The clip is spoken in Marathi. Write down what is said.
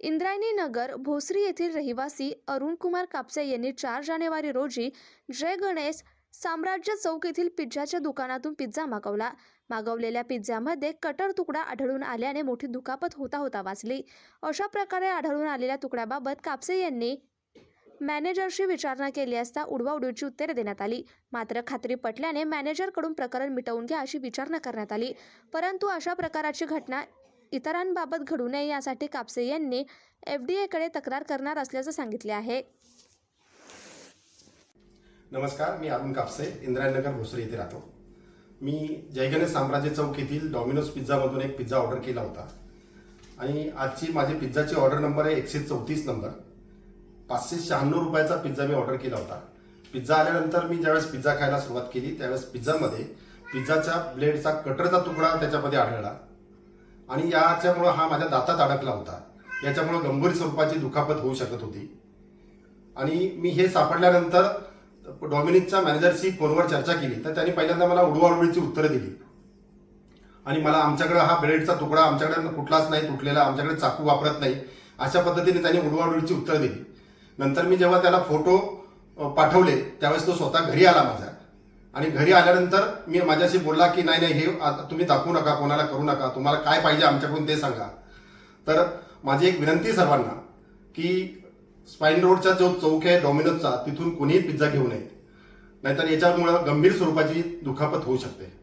इंद्रायणी नगर भोसरी येथील रहिवासी अरुण कुमार कापसे यांनी चार जानेवारी रोजी जय गणेश साम्राज्य चौक येथील पिझ्झाच्या दुकानातून पिझ्झा मागवला. मागवलेल्या पिझ्झामध्ये कटर तुकडा आढळून आल्याने मोठी दुखापत होता होता वाचली. अशा प्रकारे आढळून आलेल्या तुकड्याबाबत कापसे यांनी मॅनेजरशी विचारणा केली असता उडवाउडीची उत्तरे देण्यात आली. मात्र खात्री पटल्याने मॅनेजरकडून प्रकरण मिटवून घ्या अशी विचारणा करण्यात आली. परंतु अशा प्रकाराची घटना इतरांबाबत घडू नये यासाठी कापसे यांनी एफ डी एकडे तक्रार करणार असल्याचं सांगितले आहे. नमस्कार मी अरुण कापसे इंद्रायनगर भोसरी येथे राहतो. मी जयगणेश साम्राज्य चौक येथील डॉमिनोज पिझ्झामधून एक पिझ्झा ऑर्डर केला होता. आणि आजची माझी पिझ्झाची ऑर्डर नंबर आहे एकशे चौतीस नंबर. पाचशे शहाण्णव रुपयाचा पिझ्झा मी ऑर्डर केला होता. पिझ्झा आल्यानंतर मी ज्यावेळेस पिझ्झा खायला सुरुवात केली त्यावेळेस पिझ्झामध्ये पिझ्झाच्या ब्लेडचा कटरचा तुकडा त्याच्यामध्ये आढळला. आणि याच्यामुळं हा माझ्या दातात अडकला होता. याच्यामुळं गंभीर स्वरूपाची दुखापत होऊ शकत होती. आणि मी हे सापडल्यानंतर डॉमिनिकच्या मॅनेजरशी फोनवर चर्चा केली. तर त्यांनी पहिल्यांदा मला उडवाउडवीची उत्तरं दिली. आणि मला आमच्याकडे हा ब्रेडचा तुकडा आमच्याकडे कुठलाच नाही तुटलेला आमच्याकडे चाकू वापरत नाही अशा पद्धतीने त्यांनी उडवाउडवीची उत्तरं दिली. नंतर मी जेव्हा त्याला फोटो पाठवले त्यावेळेस तो स्वतः घरी आला माझ्या. आणि घरी आल्यानंतर मी माझ्याशी बोलला की नाही नाही हे आता तुम्ही दाखवू नका कोणाला करू नका तुम्हाला काय पाहिजे आमच्याकडून ते सांगा. तर माझी एक विनंती सर्वांना की स्पाईन रोडचा जो चौक आहे डॉमिनोजचा तिथून कोणीही पिझ्झा घेऊ नये. नाहीतर याच्यामुळं गंभीर स्वरूपाची दुखापत होऊ शकते.